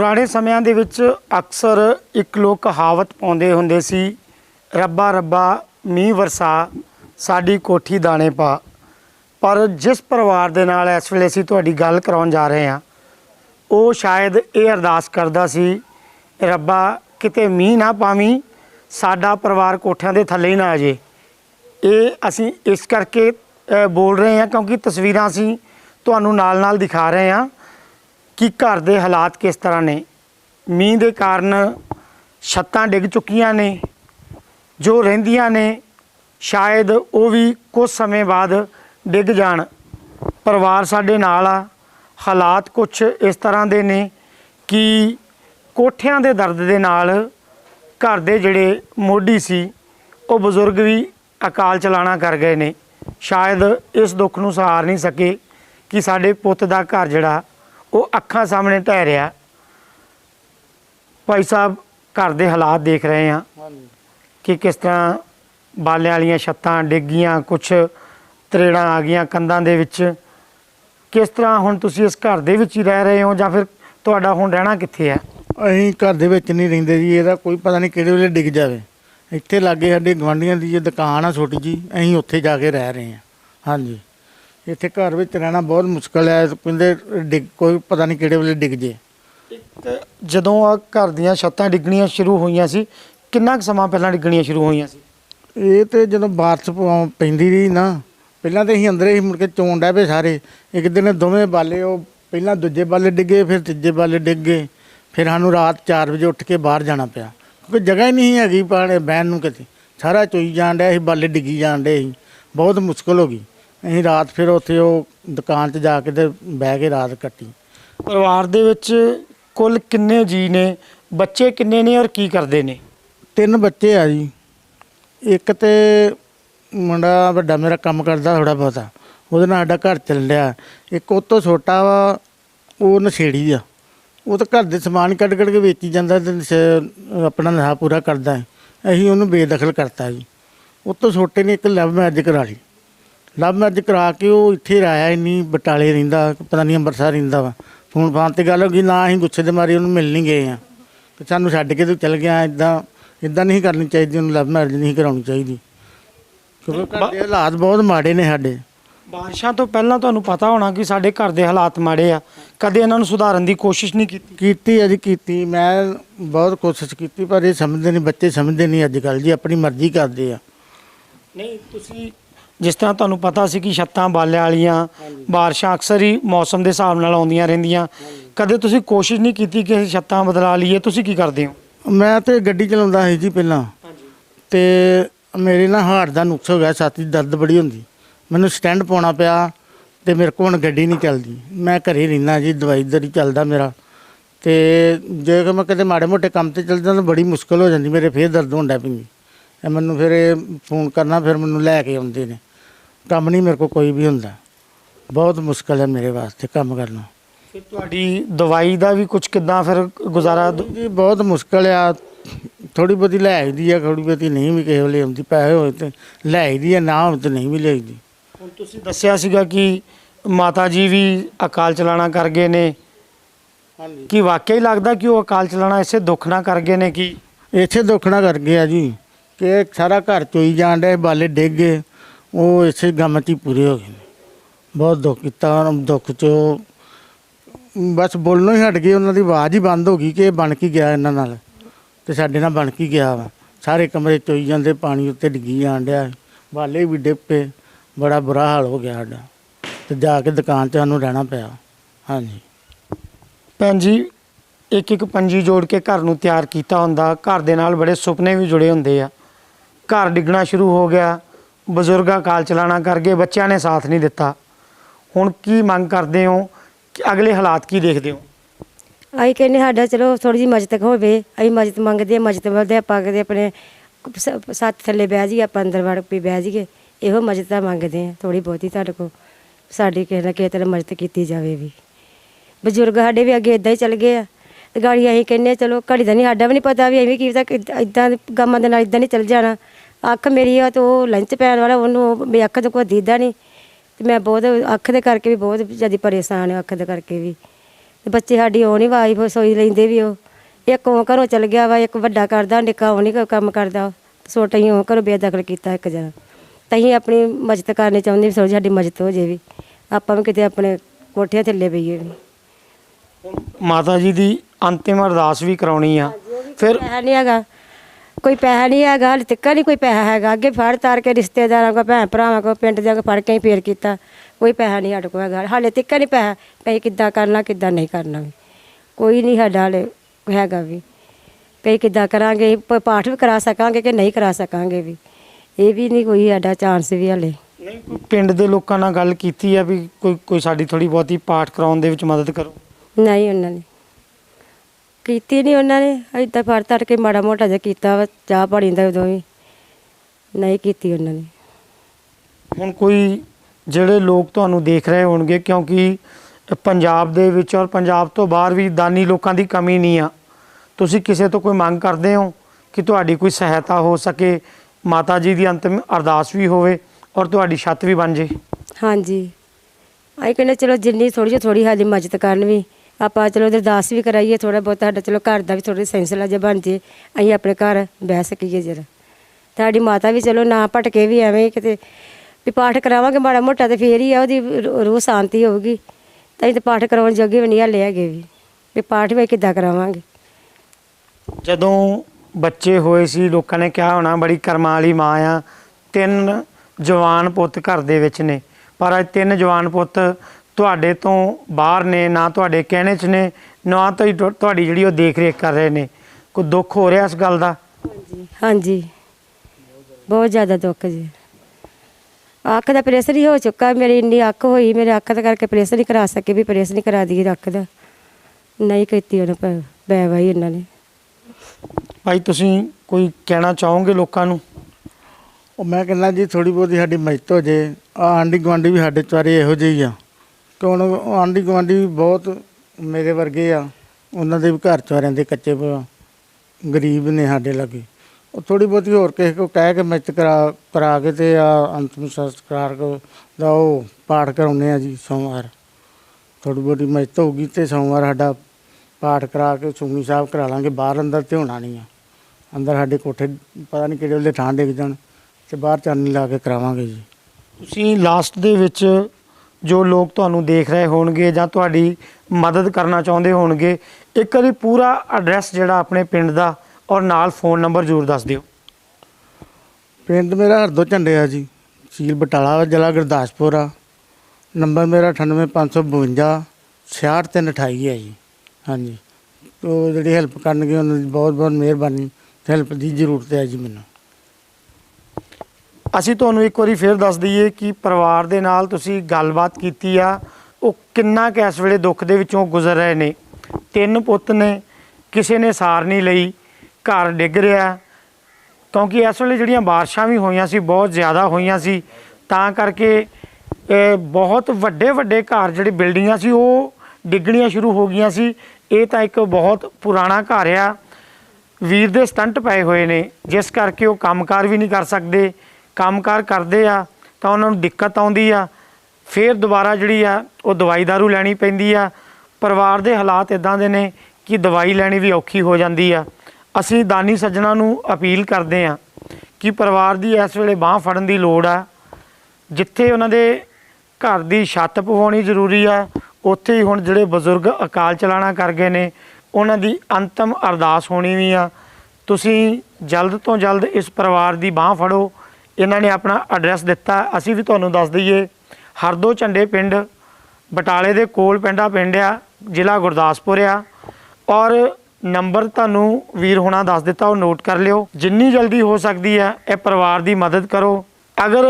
ਪੁਰਾਣੇ ਸਮਿਆਂ ਦੇ ਵਿੱਚ ਅਕਸਰ ਇੱਕ ਲੋਕ ਕਹਾਵਤ ਪਾਉਂਦੇ ਹੁੰਦੇ ਸੀ, ਰੱਬਾ ਰੱਬਾ, ਮੀਂਹ ਵਰਸਾ, ਸਾਡੀ ਕੋਠੀ ਦਾਣੇ ਪਾ। ਪਰ ਜਿਸ ਪਰਿਵਾਰ ਦੇ ਨਾਲ ਇਸ ਵੇਲੇ ਅਸੀਂ ਤੁਹਾਡੀ ਗੱਲ ਕਰਾਉਣ ਜਾ ਰਹੇ ਹਾਂ, ਉਹ ਸ਼ਾਇਦ ਇਹ ਅਰਦਾਸ ਕਰਦਾ ਸੀ, ਰੱਬਾ, ਕਿਤੇ ਮੀਂਹ ਨਾ ਪਾਵੀਂ, ਸਾਡਾ ਪਰਿਵਾਰ ਕੋਠਿਆਂ ਦੇ ਥੱਲੇ ਹੀ ਨਾ ਆ ਜੇ ਇਹ ਅਸੀਂ ਇਸ ਕਰਕੇ ਬੋਲ ਰਹੇ ਹਾਂ ਕਿਉਂਕਿ ਤਸਵੀਰਾਂ ਅਸੀਂ ਤੁਹਾਨੂੰ ਨਾਲ-ਨਾਲ ਦਿਖਾ ਰਹੇ ਹਾਂ। ਕਿ ਘਰ ਦੇ ਹਾਲਾਤ ਕਿਸ ਤਰ੍ਹਾਂ ਨੇ? ਮੀਂਹ ਦੇ ਕਾਰਨ ਛੱਤਾਂ ਡਿੱਗ ਚੁੱਕੀਆਂ ਨੇ, ਜੋ ਰਹਿੰਦੀਆਂ ਨੇ, ਸ਼ਾਇਦ ਉਹ ਵੀ ਕੁਝ ਸਮੇਂ ਬਾਅਦ ਡਿੱਗ ਜਾਣ। ਪਰਿਵਾਰ ਸਾਡੇ ਨਾਲ ਆ, ਹਾਲਾਤ ਕੁਝ ਇਸ ਤਰ੍ਹਾਂ ਦੇ ਨੇ ਕਿ ਕੋਠਿਆਂ ਦੇ ਦਰਦ ਦੇ ਨਾਲ ਘਰ ਦੇ ਜਿਹੜੇ ਮੋਢੀ ਸੀ, ਉਹ ਬਜ਼ੁਰਗ ਵੀ ਅਕਾਲ ਚਲਾਣਾ ਕਰ ਗਏ ਨੇ। ਸ਼ਾਇਦ ਇਸ ਦੁੱਖ ਨੂੰ ਸਹਾਰ ਨਹੀਂ ਸਕੇ ਕਿ ਸਾਡੇ ਪੁੱਤ ਦਾ ਘਰ ਜਿਹੜਾ ਉਹ ਅੱਖਾਂ ਸਾਹਮਣੇ ਢਹਿ ਰਿਹਾ। ਭਾਈ ਸਾਹਿਬ ਘਰ ਦੇ ਹਾਲਾਤ ਦੇਖ ਰਹੇ ਆ ਕਿ ਕਿਸ ਤਰ੍ਹਾਂ ਬਾਲਿਆਂ ਵਾਲੀਆਂ ਛੱਤਾਂ ਡਿੱਗੀਆਂ ਕੁਛ ਤਰੇੜਾਂ ਆ ਗਈਆਂ ਕੰਧਾਂ ਦੇ ਵਿੱਚ। ਕਿਸ ਤਰ੍ਹਾਂ ਹੁਣ ਤੁਸੀਂ ਇਸ ਘਰ ਦੇ ਵਿੱਚ ਹੀ ਰਹਿ ਰਹੇ ਹੋ ਜਾਂ ਫਿਰ ਤੁਹਾਡਾ ਹੁਣ ਰਹਿਣਾ ਕਿੱਥੇ ਹੈ? ਅਸੀਂ ਘਰ ਦੇ ਵਿੱਚ ਨਹੀਂ ਰਹਿੰਦੇ ਜੀ ਇਹਦਾ ਕੋਈ ਪਤਾ ਨਹੀਂ ਕਿਹੜੇ ਵੇਲੇ ਡਿੱਗ ਜਾਵੇ। ਇੱਥੇ ਲਾਗੇ ਸਾਡੇ ਗਵਾਂਢੀਆਂ ਦੀ ਜੇ ਦੁਕਾਨ ਆ ਛੋਟੀ ਜੀ ਅਸੀਂ ਉੱਥੇ ਜਾ ਕੇ ਰਹਿ ਰਹੇ ਹਾਂ। ਹਾਂਜੀ। ਇੱਥੇ ਘਰ ਵਿੱਚ ਰਹਿਣਾ ਬਹੁਤ ਮੁਸ਼ਕਲ ਹੈ। ਕਹਿੰਦੇ ਡਿੱਗ ਕੋਈ ਪਤਾ ਨਹੀਂ ਕਿਹੜੇ ਵੇਲੇ ਡਿੱਗ ਜੇ। ਤੇ ਜਦੋਂ ਆ ਘਰ ਦੀਆਂ ਛੱਤਾਂ ਡਿੱਗਣੀਆਂ ਸ਼ੁਰੂ ਹੋਈਆਂ ਸੀ ਕਿੰਨਾ ਕੁ ਸਮਾਂ ਪਹਿਲਾਂ ਡਿੱਗਣੀਆਂ ਸ਼ੁਰੂ ਹੋਈਆਂ ਸੀ? ਇਹ ਤੇ ਜਦੋਂ ਬਾਰਿਸ਼ ਪ- ਪੈਂਦੀ ਰਹੀ ਨਾ ਪਹਿਲਾਂ ਤੇ ਅਸੀਂ ਅੰਦਰੇ ਹੀ ਮੁੜ ਕੇ ਚੋਣ ਡੈ ਪਏ ਸਾਰੇ। ਇੱਕ ਦਿਨ ਦੋਵੇਂ ਬਾਲੇ ਉਹ ਪਹਿਲਾਂ ਦੂਜੇ ਬਾਲੇ ਡਿੱਗੇ ਫਿਰ ਤੀਜੇ ਬਾਲੇ ਡਿੱਗ ਗਏ। ਫਿਰ ਸਾਨੂੰ ਰਾਤ 4 ਵਜੇ ਉੱਠ ਕੇ ਬਾਹਰ ਜਾਣਾ ਪਿਆ। ਕਿਉਂਕਿ ਜਗ੍ਹਾ ਹੀ ਨਹੀਂ ਹੈਗੀ ਪਾਣੇ ਬਹਿਣ ਨੂੰ ਕਿਤੇ। ਸਾਰਾ ਚੋਈ ਜਾਣ ਡਿਆ ਸੀ ਬਾਲੇ ਡਿੱਗੀ ਜਾਣ ਡੇ ਸੀ। ਬਹੁਤ ਮੁਸ਼ਕਲ ਹੋ ਗਈ। ਅਸੀਂ ਰਾਤ ਫਿਰ ਉੱਥੇ ਉਹ ਦੁਕਾਨ 'ਚ ਜਾ ਕੇ ਤੇ ਬਹਿ ਕੇ ਰਾਤ ਕੱਟੀ। ਪਰਿਵਾਰ ਦੇ ਵਿੱਚ ਕੁੱਲ ਕਿੰਨੇ ਜੀ ਨੇ? ਬੱਚੇ ਕਿੰਨੇ ਨੇ ਔਰ ਕੀ ਕਰਦੇ ਨੇ? ਤਿੰਨ ਬੱਚੇ ਆ ਜੀ। ਇੱਕ ਤੇ ਮੁੰਡਾ ਵੱਡਾ ਮੇਰਾ ਕੰਮ ਕਰਦਾ ਥੋੜਾ ਬਹੁਤਾ। ਉਹਦੇ ਨਾਲ ਸਾਡਾ ਘਰ ਚੱਲ ਰਿਹਾ। ਇੱਕ ਉਹ ਤੋਂ ਛੋਟਾ ਵਾ, ਉਹ ਨਸ਼ੇੜੀ ਆ। ਉਹ ਤਾਂ ਘਰ ਦੇ ਸਮਾਨ ਕੱਢ ਕੱਢ ਕੇ ਵੇਚੀ ਜਾਂਦਾ ਤੇ ਨਸ਼ੇ- ਆਪਣਾ ਨਸ਼ਾ ਪੂਰਾ ਕਰਦਾ ਹੈ। ਅਸੀਂ ਉਹਨੂੰ ਬੇਦਖਲ ਕਰਤਾ ਜੀ। ਉਹ ਤੋਂ ਛੋਟੇ ਨੇ ਇੱਕ ਲਵ ਮੈਰਿਜ ਕਰਾ ਲਈ। ਲਵ ਮੈਰਿਜ ਕਰਾ ਕੇ ਉਹ ਇੱਥੇ ਰਾਇਆ ਹੀ ਨਹੀਂ ਬਟਾਲੇ ਰਹਿੰਦਾ ਪਤਾ ਨਹੀਂ ਅੰਮ੍ਰਿਤਸਰ ਰਹਿੰਦਾ ਵਾ। ਫੋਨ ਫਾਨ ਤੇ ਗੱਲ ਹੋ ਗਈ ਨਾ ਅਸੀਂ ਗੁੱਸੇ ਦੇ ਮਾਰੇ ਉਹਨੂੰ ਮਿਲ ਨਹੀਂ ਗਏ ਆ। ਤੇ ਸਾਨੂੰ ਛੱਡ ਕੇ ਤੂੰ ਚਲ ਗਿਆ ਇਦਾਂ ਇਦਾਂ ਨਹੀਂ ਕਰਨੀ ਚਾਹੀਦੀ ਉਹਨੂੰ ਲਵ ਮੈਰਿਜ ਨਹੀਂ ਕਰਾਉਣੀ ਚਾਹੀਦੀ। ਕਿਉਂਕਿ ਘਰ ਦੇ ਹਾਲਾਤ ਬਹੁਤ ਮਾੜੇ ਨੇ ਸਾਡੇ। ਬਾਰਿਸ਼ਾਂ ਤੋਂ ਪਹਿਲਾਂ ਤੁਹਾਨੂੰ ਪਤਾ ਹੋਣਾ ਕਿ ਸਾਡੇ ਘਰ ਦੇ ਹਾਲਾਤ ਮਾੜੇ ਆ। ਕਦੇ ਇਹਨਾਂ ਨੂੰ ਸੁਧਾਰਨ ਦੀ ਕੋਸ਼ਿਸ਼ ਨਹੀਂ ਕੀਤੀ। ਕੀਤੀ ਅਜੀ ਕੀਤੀ। ਮੈਂ ਬਹੁਤ ਕੋਸ਼ਿਸ਼ ਕੀਤੀ ਪਰ ਇਹ ਸਮਝਦੇ ਨਹੀਂ ਬੱਚੇ ਸਮਝਦੇ ਨਹੀਂ ਅੱਜ ਕੱਲ੍ਹ ਜੀ ਆਪਣੀ ਮਰਜ਼ੀ ਕਰਦੇ ਆ। ਨਹੀਂ ਤੁਸੀਂ ਜਿਸ ਤਰ੍ਹਾਂ ਤੁਹਾਨੂੰ ਪਤਾ ਸੀ ਕਿ ਛੱਤਾਂ ਬਾਲਿਆਂ ਵਾਲੀਆਂ ਬਾਰਿਸ਼ਾਂ ਅਕਸਰ ਹੀ ਮੌਸਮ ਦੇ ਹਿਸਾਬ ਨਾਲ ਆਉਂਦੀਆਂ ਰਹਿੰਦੀਆਂ। ਕਦੇ ਤੁਸੀਂ ਕੋਸ਼ਿਸ਼ ਨਹੀਂ ਕੀਤੀ ਕਿ ਅਸੀਂ ਛੱਤਾਂ ਬਦਲਾ ਲਈਏ? ਤੁਸੀਂ ਕੀ ਕਰਦੇ ਹੋ? ਮੈਂ ਤੇ ਗੱਡੀ ਚਲਾਉਂਦਾ ਸੀ ਜੀ ਪਹਿਲਾਂ। ਤੇ ਮੇਰੇ ਨਾ ਹਾਰਟ ਦਾ ਨੁਕਸ ਹੋ ਗਿਆ ਛਾਤੀ 'ਚ ਦਰਦ ਬੜੀ ਹੁੰਦੀ। ਮੈਨੂੰ ਸਟੈਂਡ ਪਾਉਣਾ ਪਿਆ ਤੇ ਮੇਰੇ ਕੋਲ ਹੁਣ ਗੱਡੀ ਨਹੀਂ ਚੱਲਦੀ। ਮੈਂ ਘਰੇ ਰਹਿਣਾ ਜੀ ਦਵਾਈ ਦਰ ਹੀ ਚੱਲਦਾ ਮੇਰਾ। ਤੇ ਜੇ ਕਿ ਮੈਂ ਕਿਤੇ ਮਾੜੇ ਮੋਟੇ ਕੰਮ ਤੇ ਚੱਲ ਜਾਂਦਾ ਬੜੀ ਮੁਸ਼ਕਲ ਹੋ ਜਾਂਦੀ ਮੇਰੇ ਫੇਰ ਦਰਦ ਹੁੰਦਾ ਪੈਂਦੀ। ਇਹ ਮੈਨੂੰ ਫਿਰ ਇਹ ਫੋਨ ਕਰਨਾ ਫਿਰ ਮੈਨੂੰ ਲੈ ਕੇ ਆਉਂਦੇ ਨੇ। ਕੰਮ ਨਹੀਂ ਮੇਰੇ ਕੋਲ ਕੋਈ ਵੀ ਹੁੰਦਾ। ਬਹੁਤ ਮੁਸ਼ਕਲ ਹੈ ਮੇਰੇ ਵਾਸਤੇ ਕੰਮ ਕਰਨਾ। ਫਿਰ ਤੁਹਾਡੀ ਦਵਾਈ ਦਾ ਵੀ ਕੁਝ ਕਿੱਦਾਂ ਫਿਰ ਗੁਜ਼ਾਰਾ? ਜੀ ਬਹੁਤ ਮੁਸ਼ਕਲ ਆ। ਥੋੜੀ ਬਹੁਤੀ ਲੈ ਆਈਦੀ ਆ ਥੋੜੀ ਬਹੁਤੀ ਨਹੀਂ ਵੀ ਕਿਸੇ ਵੇਲੇ ਆਉਂਦੀ ਪੈਸੇ ਹੋਏ ਤੇ ਲੈ ਆਈਦੀ ਆ ਨਾ ਹੋਵੇ ਤੇ ਨਹੀਂ ਵੀ ਲੈ ਆਈਦੀ। ਹੁਣ ਤੁਸੀਂ ਦੱਸਿਆ ਸੀਗਾ ਕਿ ਮਾਤਾ ਜੀ ਵੀ ਅਕਾਲ ਚਲਾਣਾ ਕਰ ਗਏ ਨੇ। ਹਾਂਜੀ। ਕੀ ਵਾਕਿਆ ਹੀ ਲੱਗਦਾ ਕਿ ਉਹ ਅਕਾਲ ਚਲਾਣਾ ਇਸੇ ਦੁੱਖ ਨਾਲ ਕਰ ਗਏ ਨੇ ਕਿ? ਇੱਥੇ ਦੁੱਖਣਾ ਕਰ ਗਿਆ ਜੀ। ਕਿ ਸਾਰਾ ਘਰ ਚੋਈ ਜਾਣ ਡਿਆ ਬਾਲੇ ਡਿੱਗ ਗਏ। ਉਹ ਇਸੇ ਗਮ 'ਚ ਹੀ ਪੂਰੇ ਹੋ ਗਏ ਨੇ। ਬਹੁਤ ਦੁੱਖ ਕੀਤਾ, ਉਹਨਾਂ ਦੁੱਖ 'ਚ ਉਹ ਬਸ ਬੋਲਣੋਂ ਹੀ ਹਟ ਗਏ, ਉਹਨਾਂ ਦੀ ਆਵਾਜ਼ ਹੀ ਬੰਦ ਹੋ ਗਈ ਕਿ ਇਹ ਬਣ ਕੀ ਗਿਆ ਇਹਨਾਂ ਨਾਲ। ਤੇ ਸਾਡੇ ਨਾਲ ਬਣ ਕੀ ਗਿਆ ਵਾ। ਸਾਰੇ ਕਮਰੇ ਚੋਈ ਜਾਂਦੇ, ਪਾਣੀ ਉੱਤੇ ਡਿੱਗੀ ਜਾਣ ਡਿਆ। ਬਾਲੇ ਵੀ ਡਿੱਗ ਪਏ, ਬੜਾ ਬੁਰਾ ਹਾਲ ਹੋ ਗਿਆ ਸਾਡਾ। ਤੇ ਜਾ ਕੇ ਦੁਕਾਨ 'ਚ ਸਾਨੂੰ ਰਹਿਣਾ ਪਿਆ। ਹਾਂਜੀ। ਭੈਣ ਜੀ ਇੱਕ ਇੱਕ ਪੰਜੀ ਜੋੜ ਕੇ ਘਰ ਨੂੰ ਤਿਆਰ ਕੀਤਾ ਹੁੰਦਾ। ਘਰ ਦੇ ਨਾਲ ਬੜੇ ਸੁਪਨੇ ਵੀ ਜੁੜੇ ਹੁੰਦੇ ਆ। ਘਰ ਡਿੱਗਣਾ ਸ਼ੁਰੂ ਹੋ ਗਿਆ। ਬਜ਼ੁਰਗਾਂ ਕਾਲ ਚਲਾਣਾ ਕਰ ਗਏ ਬੱਚਿਆਂ ਨੇ ਸਾਥ ਨਹੀਂ ਦਿੱਤਾ। ਹੁਣ ਕੀ ਮੰਗ ਕਰਦੇ ਹੋ? ਕਿ ਅਗਲੇ ਹਾਲਾਤ ਕੀ ਦੇਖਦੇ ਹੋ? ਅਸੀਂ ਕਹਿੰਦੇ ਸਾਡਾ ਚਲੋ ਥੋੜੀ ਜਿਹੀ ਮਦਦ ਹੋਵੇ ਅਸੀਂ ਮਦਦ ਮੰਗਦੇ ਹਾਂ ਮਦਦ ਵੱਲਦੇ ਆਪਾਂ ਕਦੇ ਆਪਣੇ ਸ- ਸੱਤ ਥੱਲੇ ਬਹਿ ਜਾਈਏ ਆਪਾਂ ਅੰਦਰ ਵੜ ਕੇ ਬਹਿ ਜਾਈਏ। ਇਹੋ ਮਦਦ ਮੰਗਦੇ ਹਾਂ ਥੋੜੀ ਬਹੁਤੀ ਤੁਹਾਡੇ ਕੋਲ ਸਾਡੀ ਕਿਸੇ ਨਾ ਕਿਸੇ ਤਰ੍ਹਾਂ ਮਦਦ ਕੀਤੀ ਜਾਵੇ ਵੀ। ਬਜ਼ੁਰਗ ਸਾਡੇ ਵੀ ਅੱਗੇ ਇਦਾਂ ਹੀ ਚੱਲ ਗਏ ਆ। ਤੇ ਗਾੜੀ ਅਸੀਂ ਕਹਿੰਦੇ ਹਾਂ, ਚਲੋ ਘੜੀ ਦਾ ਨਹੀਂ ਸਾਡਾ ਵੀ ਨਹੀਂ ਪਤਾ ਵੀ ਐਵੇਂ ਕੀ ਤੱਕ ਇਦਾਂ ਗਾਮਾਂ ਦੇ ਨਾਲ ਇਦਾਂ ਨਹੀਂ ਚੱਲ ਜਾਣਾ। ਅੱਖ ਮੇਰੀ ਆ ਤੇ ਉਹ ਲੰਚ ਪੈਣ ਵਾਲਾ ਉਹਨੂੰ ਮੇਰੀ ਅੱਖ ਤੋਂ ਕੋਈ ਦੀਦਾ ਨਹੀਂ ਤੇ ਮੈਂ ਬਹੁਤ ਅੱਖ ਦੇ ਕਰਕੇ ਵੀ ਬਹੁਤ ਜ਼ਿਆਦਾ ਪਰੇਸ਼ਾਨ ਹਾਂ ਅੱਖ ਦੇ ਕਰਕੇ ਵੀ। ਤੇ ਬੱਚੇ ਸਾਡੀ ਉਹ ਨਹੀਂ ਵਾਈਫ ਸੋਈ ਲੈਂਦੇ ਵੀ ਉਹ। ਇੱਕ ਉਹ ਘਰੋਂ ਚਲ ਗਿਆ ਵਾ ਇੱਕ ਵੱਡਾ ਕਰਦਾ ਨਿੱਕਾ ਉਹ ਨਹੀਂ ਕੰਮ ਕਰਦਾ। ਛੋਟਾ ਹੀ ਉਹ ਘਰੋਂ ਬੇਦਖਲ ਕੀਤਾ ਇੱਕ ਜਣਾ। ਤਾਂ ਅਸੀਂ ਆਪਣੀ ਮਦਦ ਕਰਨੀ ਚਾਹੁੰਦੇ ਵੀ ਸਾਡੀ ਮਦਦ ਹੋ ਜੇ ਵੀ। ਆਪਾਂ ਵੀ ਕਿਤੇ ਆਪਣੇ ਕੋਠਿਆਂ ਥੱਲੇ ਪਈਏ ਵੀ। ਮਾਤਾ ਜੀ ਦੀ ਅੰਤਿਮ ਅਰਦਾਸ ਵੀ ਕਰਾਉਣੀ ਆ। ਫਿਰ ਨਹੀਂ ਹੈਗਾ। ਕੋਈ ਪੈਸਾ ਨਹੀਂ ਹੈਗਾ ਹਾਲੇ ਤੱਕ ਨਹੀਂ ਕੋਈ ਪੈਸਾ ਹੈਗਾ। ਅੱਗੇ ਫੜ ਤਾਰ ਕੇ ਰਿਸ਼ਤੇਦਾਰਾਂ ਕੋ ਭੈਣ ਭਰਾਵਾਂ ਕੋ ਪਿੰਡ ਦੇ ਕੋ ਫੜ ਕੇ ਹੀ ਫੇਰ ਕੀਤਾ। ਕੋਈ ਪੈਸਾ ਨਹੀਂ ਸਾਡੇ ਕੋਲ ਹੈਗਾ। ਹਾਲੇ ਤੱਕ ਨਹੀਂ ਪੈਸਾ ਪਈ ਕਿੱਦਾਂ ਕਰਨਾ ਕਿੱਦਾਂ ਨਹੀਂ ਕਰਨਾ ਵੀ। ਕੋਈ ਨਹੀਂ ਸਾਡਾ ਹਾਲੇ ਹੈਗਾ ਵੀ। ਪਈ ਕਿੱਦਾਂ ਕਰਾਂਗੇ ਪਾਠ ਵੀ ਕਰਾ ਸਕਾਂਗੇ ਕਿ ਨਹੀਂ ਕਰਾ ਸਕਾਂਗੇ ਵੀ। ਇਹ ਵੀ ਨਹੀਂ ਕੋਈ ਸਾਡਾ ਚਾਂਸ ਵੀ ਹਾਲੇ। ਨਹੀਂ ਕੋਈ ਪਿੰਡ ਦੇ ਲੋਕਾਂ ਨਾਲ ਗੱਲ ਕੀਤੀ ਆ ਵੀ ਕੋਈ ਕੋਈ ਸਾਡੀ ਥੋੜੀ ਬਹੁਤੀ ਪਾਠ ਕਰਾਉਣ ਦੇ ਵਿੱਚ ਮਦਦ ਕਰੋ। ਨਹੀਂ ਉਹਨਾਂ ਨੇ। ਕੀਤੀ ਨਹੀਂ ਉਹਨਾਂ ਨੇ। ਏਦਾਂ ਫੜ ਤੜ ਕੇ ਮਾੜਾ ਮੋਟਾ ਜਿਹਾ ਕੀਤਾ ਵਾ ਚਾਹ ਪਾਣੀ ਦਾ ਉਦੋਂ ਵੀ। ਨਹੀਂ ਕੀਤੀ ਉਹਨਾਂ ਨੇ। ਹੁਣ ਕੋਈ ਜਿਹੜੇ ਲੋਕ ਤੁਹਾਨੂੰ ਦੇਖ ਰਹੇ ਹੋਣਗੇ ਕਿਉਂਕਿ ਪੰਜਾਬ ਦੇ ਵਿੱਚ ਔਰ ਪੰਜਾਬ ਤੋਂ ਬਾਹਰ ਵੀ ਦਾਨੀ ਲੋਕਾਂ ਦੀ ਕਮੀ ਨਹੀਂ ਆ। ਤੁਸੀਂ ਕਿਸੇ ਤੋਂ ਕੋਈ ਮੰਗ ਕਰਦੇ ਹੋ ਕਿ ਤੁਹਾਡੀ ਕੋਈ ਸਹਾਇਤਾ ਹੋ ਸਕੇ ਮਾਤਾ ਜੀ ਦੀ ਅੰਤਿਮ ਅਰਦਾਸ ਵੀ ਹੋਵੇ ਔਰ ਤੁਹਾਡੀ ਛੱਤ ਵੀ ਬਣ ਜੇ? ਹਾਂਜੀ। ਅਸੀਂ ਕਹਿੰਦੇ ਚਲੋ ਜਿੰਨੀ ਥੋੜੀ ਜਿਹੀ ਥੋੜੀ ਸਾਡੀ ਮਦਦ ਕਰਨ ਵੀ। ਆਪਾਂ ਚਲੋ ਅਰਦਾਸ ਵੀ ਕਰਾਈਏ ਥੋੜਾ ਬਹੁਤ ਸਾਡਾ ਚਲੋ ਘਰ ਦਾ ਵੀ ਥੋੜੀ ਸੈਂਸਲਾ ਜਿਹਾ ਬਣ ਜੇ, ਅਸੀਂ ਆਪਣੇ ਘਰ ਬਹਿ ਸਕੀਏ ਜਰਾ। ਸਾਡੀ ਮਾਤਾ ਵੀ ਚਲੋ ਨਾ ਭਟਕੇ ਵੀ ਐਵੇਂ ਕਿਤੇ, ਵੀ ਪਾਠ ਕਰਾਵਾਂਗੇ ਮਾੜਾ ਮੋਟਾ ਤੇ ਫੇਰ ਹੀ ਆ ਉਹਦੀ ਰੂ- ਰੂਹ ਸ਼ਾਂਤੀ ਹੋਊਗੀ। ਤਾਂ ਅਸੀਂ ਤਾਂ ਪਾਠ ਕਰਾਉਣ ਜੋਗੇ ਵੀ ਨਹੀਂ, ਹਲੇ ਹੈਗੇ ਵੀ। ਵੀ ਪਾਠ ਵੀ ਕਿੱਦਾਂ ਕਰਾਵਾਂਗੇ? ਜਦੋਂ ਬੱਚੇ ਹੋਏ ਸੀ, ਲੋਕਾਂ ਨੇ ਕਿਹਾ ਹੋਣਾ, ਬੜੀ ਕਰਮਾਂ ਵਾਲੀ ਮਾਂ ਆ, ਤਿੰਨ ਜਵਾਨ ਪੁੱਤ ਘਰ ਦੇ ਵਿੱਚ ਨੇ। ਪਰ ਅੱਜ ਤਿੰਨ ਜਵਾਨ ਪੁੱਤ ਤੁਹਾਡੇ ਤੋਂ ਬਾਹਰ ਨੇ ਨਾ ਤੁਹਾਡੇ ਕਹਿਣੇ 'ਚ ਨੇ ਨਾ ਤੋਂ ਹੀ ਤੁ- ਤੁਹਾਡੀ ਜਿਹੜੀ ਉਹ ਦੇਖ ਰੇਖ ਕਰ ਰਹੇ ਨੇ। ਕੋਈ ਦੁੱਖ ਹੋ ਰਿਹਾ ਇਸ ਗੱਲ ਦਾ? ਹਾਂਜੀ ਹਾਂਜੀ। ਬਹੁਤ ਜ਼ਿਆਦਾ ਦੁੱਖ ਜੀ। ਅੱਖ ਦਾ ਪ੍ਰੈਸ਼ਰ ਹੀ ਹੋ ਚੁੱਕਾ ਮੇਰੀ ਇੰਨੀ ਅੱਖ ਹੋਈ ਮੇਰੇ ਅੱਖ ਦਾ ਕਰਕੇ ਪ੍ਰੈਸ਼ਰ ਨਹੀਂ ਕਰਾ ਸਕੇ ਵੀ ਪ੍ਰੈਸ਼ਰ ਨਹੀਂ ਕਰਾ ਦਈਏ ਅੱਖ ਦਾ। ਨਹੀਂ ਕੀਤੀ ਉਹਨੇ ਬੈ ਬਾਈ ਇਹਨਾਂ ਨੇ। ਭਾਈ ਤੁਸੀਂ ਕੋਈ ਕਹਿਣਾ ਚਾਹੋਗੇ ਲੋਕਾਂ ਨੂੰ? ਉਹ ਮੈਂ ਕਹਿੰਦਾ ਜੀ ਥੋੜੀ ਬਹੁਤੀ ਸਾਡੀ ਮਦਦ ਹੋ ਜੇ। ਆ ਆਂਢੀ ਗੁਆਂਢੀ ਵੀ ਸਾਡੇ ਚਾਰੇ ਇਹੋ ਜਿਹੇ ਆ। ਕਿ ਹੁਣ ਆਂਢੀ ਗੁਆਂਢੀ ਵੀ ਬਹੁਤ ਮੇਰੇ ਵਰਗੇ ਆ। ਉਹਨਾਂ ਦੇ ਵੀ ਘਰ ਚਾਰਿਆਂ ਦੇ ਕੱਚੇ ਪ- ਗਰੀਬ ਨੇ ਸਾਡੇ ਲਾਗੇ। ਉਹ ਥੋੜੀ ਬਹੁਤੀ ਹੋਰ ਕਿਸੇ ਕੋ ਕਹਿ ਕੇ ਮਦਦ ਕਰਾ ਕਰਾ ਕੇ ਤੇ ਆ ਅੰਤਿਮ ਸੰਸਕਾਰ ਕੋ ਦਾ ਉਹ ਪਾਠ ਕਰਾਉਂਦੇ ਆ ਜੀ ਸੋਮਵਾਰ। ਥੋੜੀ ਬਹੁਤੀ ਮਦਦ ਹੋਊਗੀ ਤੇ ਸੋਮਵਾਰ ਸਾਡਾ ਪਾਠ ਕਰਾ ਕੇ ਸੁਖਨੀ ਸਾਹਿਬ ਕਰਾ ਲਾਂਗੇ। ਬਾਹਰ ਅੰਦਰ ਤੇ ਹੋਣਾ ਨਹੀਂ ਆ। ਅੰਦਰ ਸਾਡੇ ਕੋਠੇ ਪਤਾ ਨਹੀਂ ਕਿਹੜੇ ਵੇਲੇ ਠਾਂ ਡਿੱਗ ਜਾਣ ਤੇ ਬਾਹਰ ਚਾਨਣੀ ਲਾ ਕੇ ਕਰਾਵਾਂਗੇ ਜੀ। ਤੁਸੀਂ ਲਾਸਟ ਦੇ ਵਿੱਚ ਜੋ ਲੋਕ ਤੁਹਾਨੂੰ ਦੇਖ ਰਹੇ ਹੋਣਗੇ ਜਾਂ ਤੁਹਾਡੀ ਮਦਦ ਕਰਨਾ ਚਾਹੁੰਦੇ ਹੋਣਗੇ, ਇੱਕ ਵਾਰੀ ਪੂਰਾ ਐਡਰੈਸ ਜਿਹੜਾ ਆਪਣੇ ਪਿੰਡ ਦਾ ਔਰ ਨਾਲ ਫੋਨ ਨੰਬਰ ਜ਼ਰੂਰ ਦੱਸ ਦਿਓ। ਪਿੰਡ ਮੇਰਾ ਹਰਦੋ ਝੰਡੇ ਆ ਜੀ ਸੀਲ ਬਟਾਲਾ ਜ਼ਿਲ੍ਹਾ ਗੁਰਦਾਸਪੁਰ ਆ। ਨੰਬਰ ਮੇਰਾ 98552 66328 ਹੈ ਜੀ। ਹਾਂਜੀ। ਉਹ ਜਿਹੜੀ ਹੈਲਪ ਕਰਨਗੇ, ਉਹਨਾਂ ਦੀ ਬਹੁਤ ਬਹੁਤ ਮਿਹਰਬਾਨੀ। ਹੈਲਪ ਦੀ ਜ਼ਰੂਰਤ ਹੈ ਜੀ ਮੈਨੂੰ। ਅਸੀਂ ਤੁਹਾਨੂੰ ਇੱਕ ਵਾਰੀ ਫੇਰ ਦੱਸ ਦਈਏ ਕਿ ਪਰਿਵਾਰ ਦੇ ਨਾਲ ਤੁਸੀਂ ਗੱਲਬਾਤ ਕੀਤੀ ਆ। ਉਹ ਕਿੰਨਾ ਕੁ ਇਸ ਵੇਲੇ ਦੁੱਖ ਦੇ ਵਿੱਚੋਂ ਗੁਜ਼ਰ ਰਹੇ ਨੇ। ਤਿੰਨ ਪੁੱਤ ਨੇ, ਕਿਸੇ ਨੇ ਸਾਰ ਨਹੀਂ ਲਈ, ਘਰ ਡਿੱਗ ਰਿਹਾ। ਕਿਉਂਕਿ ਇਸ ਵੇਲੇ ਜਿਹੜੀਆਂ ਬਾਰਿਸ਼ਾਂ ਵੀ ਹੋਈਆਂ ਸੀ, ਬਹੁਤ ਜ਼ਿਆਦਾ ਹੋਈਆਂ ਸੀ। ਤਾਂ ਕਰਕੇ ਬਹੁਤ ਵੱਡੇ ਵੱਡੇ ਘਰ ਜਿਹੜੇ ਬਿਲਡਿੰਗਾਂ ਸੀ, ਉਹ ਡਿੱਗਣੀਆਂ ਸ਼ੁਰੂ ਹੋ ਗਈਆਂ ਸੀ। ਇਹ ਤਾਂ ਇੱਕ ਬਹੁਤ ਪੁਰਾਣਾ ਘਰ ਆ। ਵੀਰ ਦੇ ਸਟੰਟ ਪਏ ਹੋਏ ਨੇ, ਜਿਸ ਕਰਕੇ ਉਹ ਕੰਮਕਾਰ ਵੀ ਨਹੀਂ ਕਰ ਸਕਦੇ। ਕੰਮਕਾਰ ਕਰਦੇ ਆ, ਤਾਂ ਉਹਨਾਂ ਨੂੰ ਦਿੱਕਤ ਆਉਂਦੀ ਆ। ਫਿਰ ਦੁਬਾਰਾ ਜਿਹੜੀ ਆ, ਉਹ ਦਵਾਈ ਦਾਰੂ ਲੈਣੀ ਪੈਂਦੀ ਆ। ਪਰਿਵਾਰ ਦੇ ਹਾਲਾਤ ਇਦਾਂ ਦੇ ਨੇ ਕਿ ਦਵਾਈ ਲੈਣੀ ਵੀ ਔਖੀ ਹੋ ਜਾਂਦੀ ਆ। ਅਸੀਂ ਦਾਨੀ ਸੱਜਣਾ ਨੂੰ ਅਪੀਲ ਕਰਦੇ ਆ ਕਿ ਪਰਿਵਾਰ ਦੀ ਇਸ ਵੇਲੇ ਬਾਹ ਫੜਨ ਦੀ ਲੋੜ ਆ। ਜਿੱਥੇ ਉਹਨਾਂ ਦੇ ਘਰ ਦੀ ਛੱਤ ਪਵਾਉਣੀ ਜ਼ਰੂਰੀ ਆ, ਉੱਥੇ ਹੀ ਹੁਣ ਜਿਹੜੇ ਬਜ਼ੁਰਗ ਅਕਾਲ ਚਲਾਣਾ ਕਰ ਗਏ ਨੇ, ਉਹਨਾਂ ਦੀ ਅੰਤਮ ਅਰਦਾਸ ਹੋਣੀ ਵੀ ਆ। ਤੁਸੀਂ ਜਲਦ ਤੋਂ ਜਲਦ ਇਸ ਪਰਿਵਾਰ ਦੀ ਬਾਹ ਫੜੋ। ਇਹਨਾਂ ਨੇ ਆਪਣਾ ਐਡਰੈਸ ਦਿੱਤਾ। ਅਸੀਂ ਵੀ ਤੁਹਾਨੂੰ ਦੱਸ ਦਈਏ, ਹਰਦੋ ਝੰਡੇ ਪਿੰਡ, ਬਟਾਲੇ ਦੇ ਕੋਲ ਪਿੰਡਾ ਪਿੰਡ ਆ, ਜ਼ਿਲ੍ਹਾ ਗੁਰਦਾਸਪੁਰ ਆ। ਔਰ ਨੰਬਰ ਤੁਹਾਨੂੰ ਵੀਰ ਹੋਣਾ ਦੱਸ ਦਿੱਤਾ, ਉਹ ਨੋਟ ਕਰ ਲਿਓ। ਜਿੰਨੀ ਜਲਦੀ ਹੋ ਸਕਦੀ ਹੈ, ਇਹ ਪਰਿਵਾਰ ਦੀ ਮਦਦ ਕਰੋ। ਅਗਰ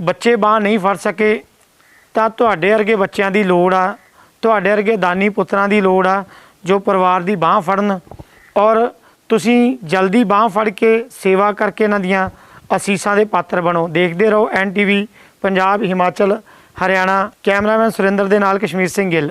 ਬੱਚੇ ਬਾਹ ਨਹੀਂ ਫੜ ਸਕੇ, ਤਾਂ ਤੁਹਾਡੇ ਵਰਗੇ ਬੱਚਿਆਂ ਦੀ ਲੋੜ ਆ, ਤੁਹਾਡੇ ਵਰਗੇ ਦਾਨੀ ਪੁੱਤਰਾਂ ਦੀ ਲੋੜ ਆ, ਜੋ ਪਰਿਵਾਰ ਦੀ ਬਾਹ ਫੜਨ। ਔਰ ਤੁਸੀਂ ਜਲਦੀ ਬਾਹ ਫੜ ਕੇ ਸੇਵਾ ਕਰਕੇ ਇਹਨਾਂ ਦੀਆਂ ਅਸੀਸਾਂ ਦੇ ਪਾਤਰ ਬਣੋ। ਦੇਖਦੇ ਰਹੋ ਐਨਟੀਵੀ ਪੰਜਾਬ, ਹਿਮਾਚਲ, ਹਰਿਆਣਾ, ਕੈਮਰਾਮੈਨ ਸੁਰਿੰਦਰ ਦੇ ਨਾਲ ਕਸ਼ਮੀਰ ਸਿੰਘ ਗਿੱਲ।